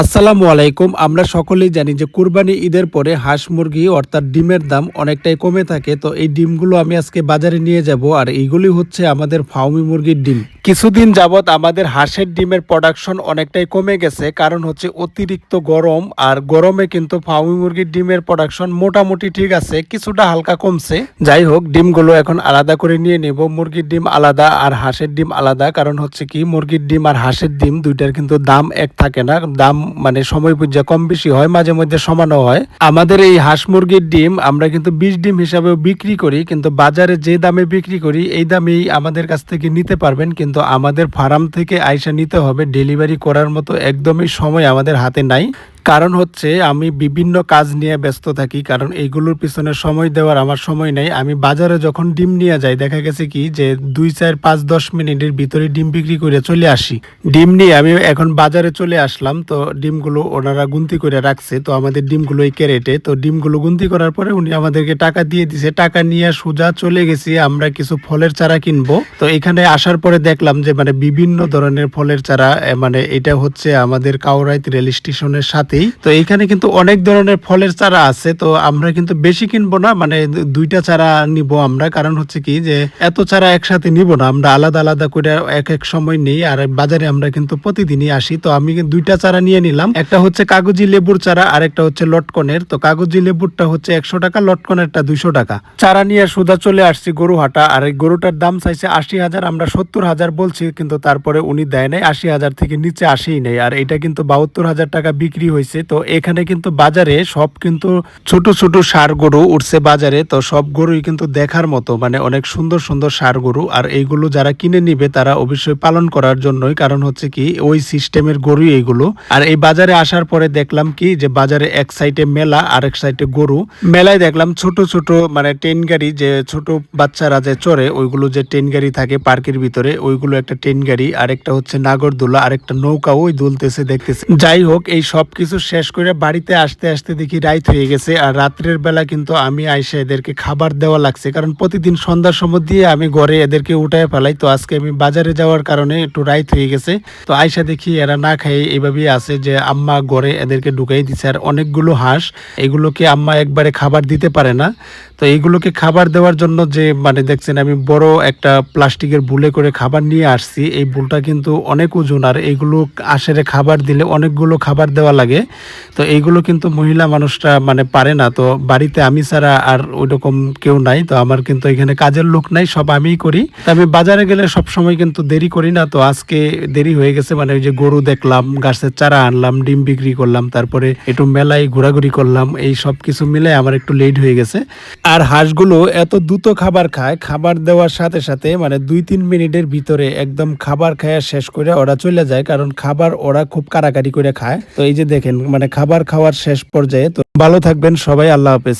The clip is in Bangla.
আসসালামু আলাইকুম। আমরা সকলেই জানি যে কুরবানি ঈদের পরে হাঁস মুরগি অর্থাৎ ডিমের দাম অনেকটাই কমে থাকে। তো এই ডিমগুলো আমি আজকে বাজারে নিয়ে যাব আর এইগুলি হচ্ছে আমাদের ফাউমি মুরগির ডিম। কিছুদিন যাবৎ আমাদের হাঁসের ডিমের প্রোডাকশন অনেকটাই কমে গেছে। কারণ হচ্ছে অতিরিক্ত গরম আর গরমে কিন্তু ফাউমি মুরগির ডিমের প্রোডাকশন মোটামুটি ঠিক আছে, কিছুটা হালকা কমছে। যাই হোক, ডিমগুলো এখন আলাদা করে নিয়ে নেব। মুরগির ডিম আলাদা আর হাঁসের ডিম আলাদা। কারণ হচ্ছে কি, মুরগির ডিম আর হাঁসের ডিম দুইটার কিন্তু দাম এক থাকে না। দাম মানে সময় বুঝে কম বেশি হয়, মাঝে মধ্যে সমানও হয়। আমাদের এই হাঁস মুরগির ডিম আমরা কিন্তু বিশ ডিম হিসাবেও বিক্রি করি, কিন্তু বাজারে যে দামে বিক্রি করি, এই দামেই আমাদের কাছ থেকে নিতে পারবেন। কিন্তু আমাদের ফার্ম থেকে আইসা নিতে হবে, ডেলিভারি করার মতো একদমই সময় আমাদের হাতে নাই। কারণ হচ্ছে আমি বিভিন্ন কাজ নিয়ে ব্যস্ত থাকি, কারণ এইগুলোর পিছনে সময় দেওয়ার আমার সময় নেই। আমি বাজারে যখন ডিম নিয়ে যাই, দেখা গেছে কি যে দুই, চার, পাঁচ, দশ মিনিটের ভিতরে ডিম বিক্রি করে চলে আসি। ডিম নিয়ে আমি এখন বাজারে চলে আসলাম, তো ডিমগুলো ওনারা গুনতি করে রাখছে, তো আমাদের ডিমগুলো এই ক্যারেটে, তো ডিমগুলো গুনতি করার পরে উনি আমাদেরকে টাকা দিয়ে দিছে। টাকা নিয়ে সোজা চলে গেছি, আমরা কিছু ফলের চারা কিনবো। তো এখানে আসার পরে দেখলাম যে মানে বিভিন্ন ধরনের ফলের চারা মানে এটা হচ্ছে আমাদের কাউরাইত রেল স্টেশনের সাথেই তো এইখানে কিন্তু অনেক ধরনের ফলের চারা আছে, তো আমরা কিন্তু বেশি কিনবো না মানে দুইটা চারা নিব আমরা। কারণ হচ্ছে কি যে, এত চারা একসাথে নিব না, আমরা আলাদা আলাদা করে এক এক সময় নেই, আর বাজারে আমরা কিন্তু প্রতিদিনই আসি। তো আমি দুইটা চারা নিয়ে নিলাম, একটা হচ্ছে কাগজি লেবুর চারা, আর একটা হচ্ছে লটকনের। তো কাগজি লেবুরটা হচ্ছে একশো টাকা, লটকনেরটা দুইশো টাকা। চারা নিয়ে সুদা চলে আসছি গরু গরুহাটা, আর এই গরুটার দাম চাইছে আশি হাজার, আমরা সত্তর হাজার বলছি, কিন্তু তারপরে উনি দেয় নাই, আশি হাজার থেকে নিচে আসেই নেই। আর এটা কিন্তু বাহাত্তর হাজার টাকা বিক্রি হয়েছে। তো এখানে কিন্তু বাজারে সব কিন্তু ছোট ছোট সার গরু উঠছে বাজারে। তো সব গরুই কিন্তু দেখার মতো মানে অনেক সুন্দর সুন্দর সার গরু। আর এইগুলো যারা কিনে নিবে, তারা অবশ্যই পালন করার জন্যই, কারণ হচ্ছে কি, ওই সিস্টেমের গরুই এইগুলো। আর এই বাজারে আসার পরে দেখলাম কি, যে বাজারে এক সাইডে মেলা, আর এক সাইডে গরু। মেলায় দেখলাম ছোট ছোট মানে ট্রেন গাড়ি, যে ছোট বাচ্চারা যে চড়ে, ওইগুলো যে ট্রেন গাড়ি থাকে পার্কের ভিতরে, ওইগুলো একটা ট্রেন গাড়ি, আরেকটা হচ্ছে নাগরদোলা, আরেকটা নৌকা ওই দুলতেছে, দেখতেছে। যাই হোক, এই সব কিছু শেষ করে বাড়িতে আসতে আসতে দেখি রাইত হয়ে গেছে, আর রাত্রের বেলা কিন্তু আমি আইসা এদেরকে খাবার দেওয়া লাগছে। কারণ প্রতিদিন সন্ধ্যার সময় দিয়ে আমি ঘরে এদেরকে উঠায় ফেলাই, তো আজকে আমি বাজারে যাওয়ার কারণে একটু রাইত হয়ে গেছে। তো আইসা দেখি এরা না খাই এইভাবেই আছে যে আম্মা ঘরে এদেরকে ঢুকাই দিছে, আর অনেকগুলো হাঁস, এগুলোকে আম্মা একবারে খাবার দিতে পারে না। তো এইগুলোকে খাবার দেওয়ার জন্য যে মানে দেখছেন আমি বড় একটা প্লাস্টিকের বুলে করে খাবার নিয়ে আসছি, এই বুলটা কিন্তু অনেক ওজন, আর এইগুলো আশেরে খাবার দিলে অনেকগুলো খাবার দেওয়া লাগে। তো এইগুলো কিন্তু মহিলা মানুষরা মানে পারে না। তো বাড়িতে আমি ছাড়া আর ওইরকম কেউ নাই। তো আমার কিন্তু এখানে কাজের লোক নাই, সব আমিই করি। তো আমি বাজারে গেলে সব সময় কিন্তু দেরি করি না। তো আজকে দেরি হয়ে গেছে মানে ওই যে গরু দেখলাম, গাছের চারা আনলাম, ডিম বিক্রি করলাম, তারপরে একটু মেলায় ঘোরাঘুরি করলাম, এই সব কিছু মিলে আমার একটু লেট হয়ে গেছে। আর হাঁসগুলো এত দ্রুত খাবার খায়, খাবার দেওয়ার সাথে সাথে মানে দুই তিন মিনিটের ভিতরে একদম খাবার খাওয়া শেষ করে ওরা চলে যায়, কারণ খাবার ওরা খুব কারাকারি করে খায়। তো এই যে মানে খাবার খাওয়ার শেষ পর্যায়ে তো ভালো থাকবেন সবাই আল্লাহ হাফেজ।